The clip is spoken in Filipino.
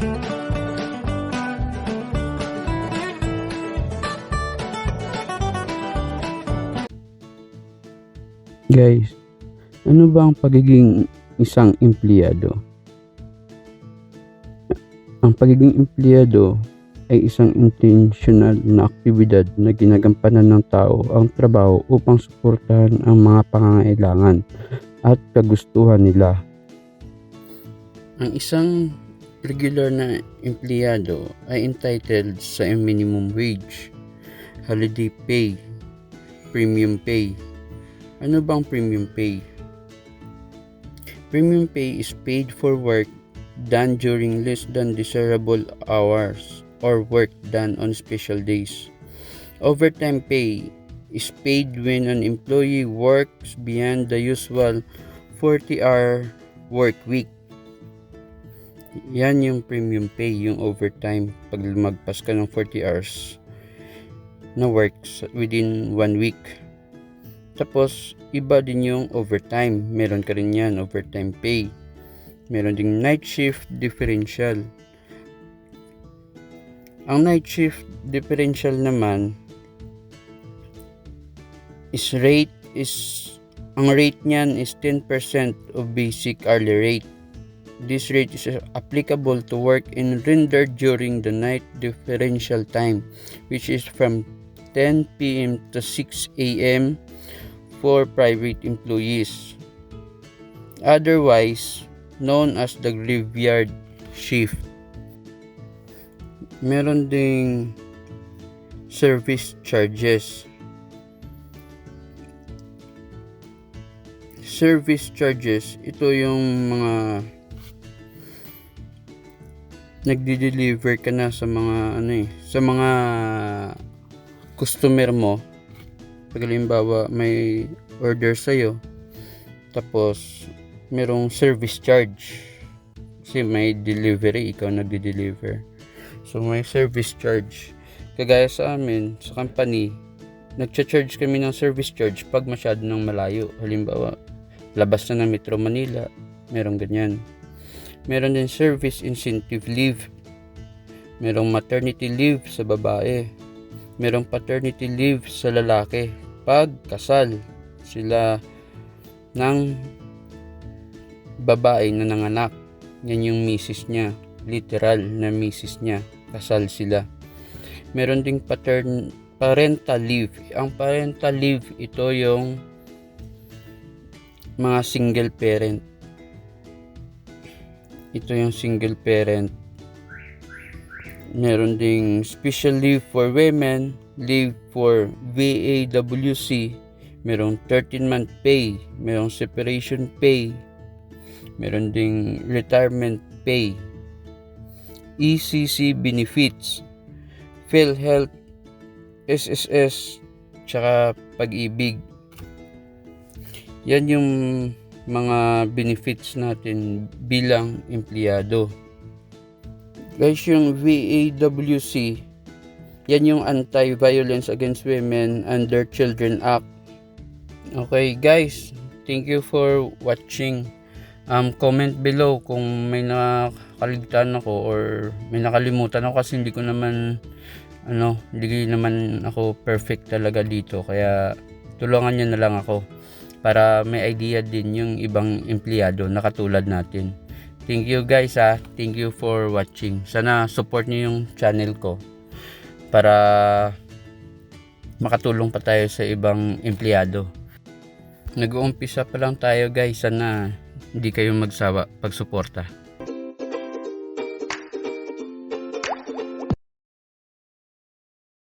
Guys, ano ba ang pagiging isang empleyado? Ang pagiging empleyado ay isang intentional na aktibidad na ginagampanan ng tao ang trabaho upang suportahan ang mga pangangailangan at kagustuhan nila. Ang isang regular na empleyado ay entitled sa minimum wage, holiday pay, premium pay, ano bang premium pay? Premium pay is paid for work done during less than desirable hours or work done on special days. Overtime pay is paid when an employee works beyond the usual 40-hour work week. Yan yung premium pay, yung overtime pag lumagpas ka ng 40 hours na works within one week. Tapos, iba din yung overtime. Meron ka rin yan, overtime pay. Meron ding night shift differential. Ang night shift differential naman is rate is ang rate niyan is 10% of basic hourly rate. This rate is applicable to work in rendered during the night differential time which is from 10 p.m. to 6 a.m. for private employees. Otherwise known as the graveyard shift. Meron ding service charges. Service charges, ito yung mga nagdi-deliver ka na sa mga ano eh, sa mga customer mo. Pag halimbawa may order sa'yo, tapos merong service charge. Kasi may delivery, ikaw nagdi-deliver. So may service charge. Kagaya sa amin, sa company, nagcha-charge kami ng service charge pag masyado nang malayo. Halimbawa, labas na ng Metro Manila, merong ganyan. Meron din service incentive leave. Merong maternity leave sa babae. Merong paternity leave sa lalaki. Pag kasal sila ng babae na nanganak. Yan yung misis niya. Literal na misis niya. Kasal sila. Meron ding patern parental leave. Ang parental leave, ito yung mga single parent. Ito yung single parent. Meron ding special leave for women, leave for VAWC, merong 13-month pay, merong separation pay, meron ding retirement pay, ECC benefits, PhilHealth, SSS, tsaka pag-ibig. Yan yung mga benefits natin bilang empleyado. Guys, yung VAWC, yan yung Anti-Violence Against Women Under Children Act. Okay guys, thank you for watching. Um, comment below kung may nakaligtaan ako or may nakalimutan ako kasi hindi ko naman ano, hindi naman ako perfect talaga dito kaya tulungan niyo na lang ako para may idea din yung ibang empleyado na katulad natin. Thank you guys ha. Thank you for watching. Sana support niyo yung channel ko para makatulong pa tayo sa ibang empleyado. Nag-uumpisa pa lang tayo guys. Sana hindi kayo magsawa pagsuporta.